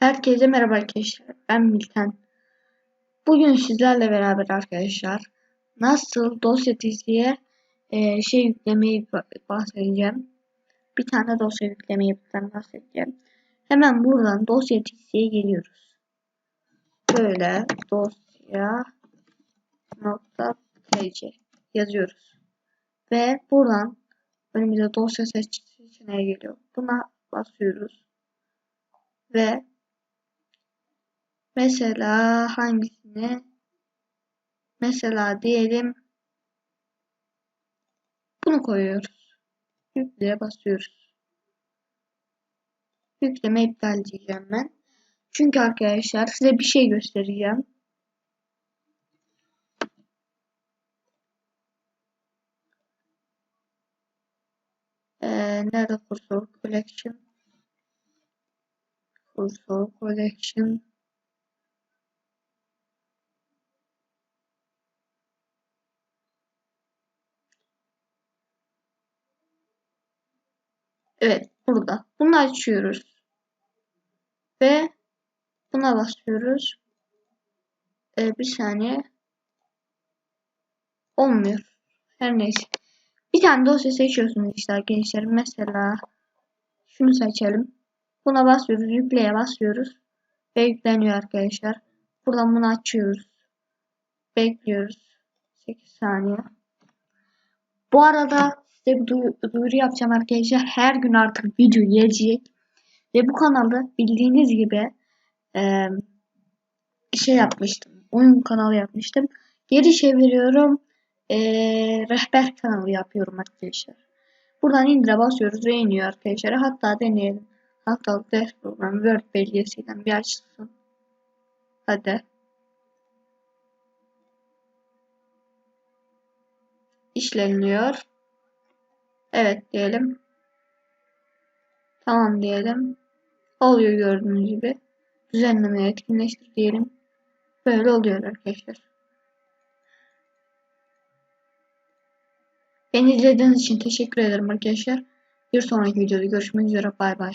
Herkese merhaba arkadaşlar. Ben Milten. Bugün sizlerle beraber arkadaşlar nasıl dosya diziye e, şey yüklemeyi bahsedeceğim. Bir tane dosya yüklemeyi bahsedeceğim. Hemen buradan dosya diziye geliyoruz. Böyle dosya nokta pc yazıyoruz. Ve buradan önümüze dosya seçeneği geliyor. Buna basıyoruz. Ve Mesela hangisini? Mesela diyelim bunu koyuyoruz. Yükleye basıyoruz. Yükleme iptal diyeceğim ben. Çünkü arkadaşlar size bir şey göstereceğim. Ee, nerede kursor collection? Kursor collection Evet burada. Bunu açıyoruz. Ve buna basıyoruz. Ee, bir saniye. Olmuyor. Her neyse. Bir tane dosya seçiyorsunuz işte arkadaşlar. Mesela şunu seçelim. Buna basıyoruz. Yükleye basıyoruz. Ve yükleniyor arkadaşlar. Buradan bunu açıyoruz. Bekliyoruz. 8 saniye. Bu arada size bir duyuru yapacağım arkadaşlar. Her gün artık video gelecek. Ve bu kanalda bildiğiniz gibi e, şey yapmıştım. Oyun kanalı yapmıştım. Geri çeviriyorum. E, rehber kanalı yapıyorum arkadaşlar. Buradan indire basıyoruz ve iniyor arkadaşlar. Hatta deneyelim. Haftalık ders programı Word belgesiyle bir açsın. Hadi. işleniyor. Evet diyelim. Tamam diyelim. Oluyor gördüğünüz gibi. Düzenleme etkinleştir diyelim. Böyle oluyor arkadaşlar. Beni izlediğiniz için teşekkür ederim arkadaşlar. Bir sonraki videoda görüşmek üzere. Bay bay.